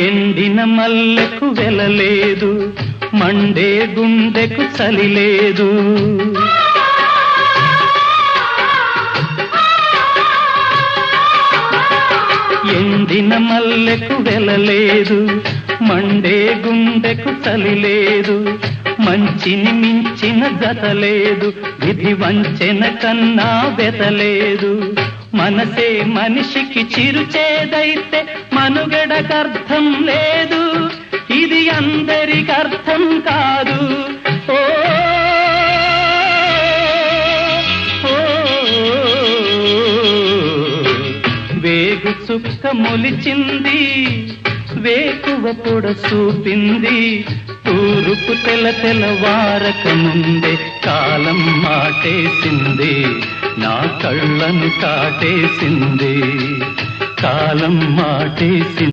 ఎండిన మల్లెకు వెలలేదు మండే గుండెకు చలి లేదు ఎండిన మల్లెకు వెలలేదు మండే గుండెకు చలి లేదు మంచిని మించిన గతలేదు విధి వంచెన కన్నా వెతలేదు మనసే మనిషికి చిరుచేదైతే మనుగడకర్థం లేదు. ఇది అందరికర్థం కాదు. ఓ, వేగు చుక్క మొలిచింది వేకువ పొడ చూపింది. తూరుపు తెల తెలవారక ముందే కాలం మాటేసింది. నా కళ్ళను కాటేసింది. కాలం మాటేసింది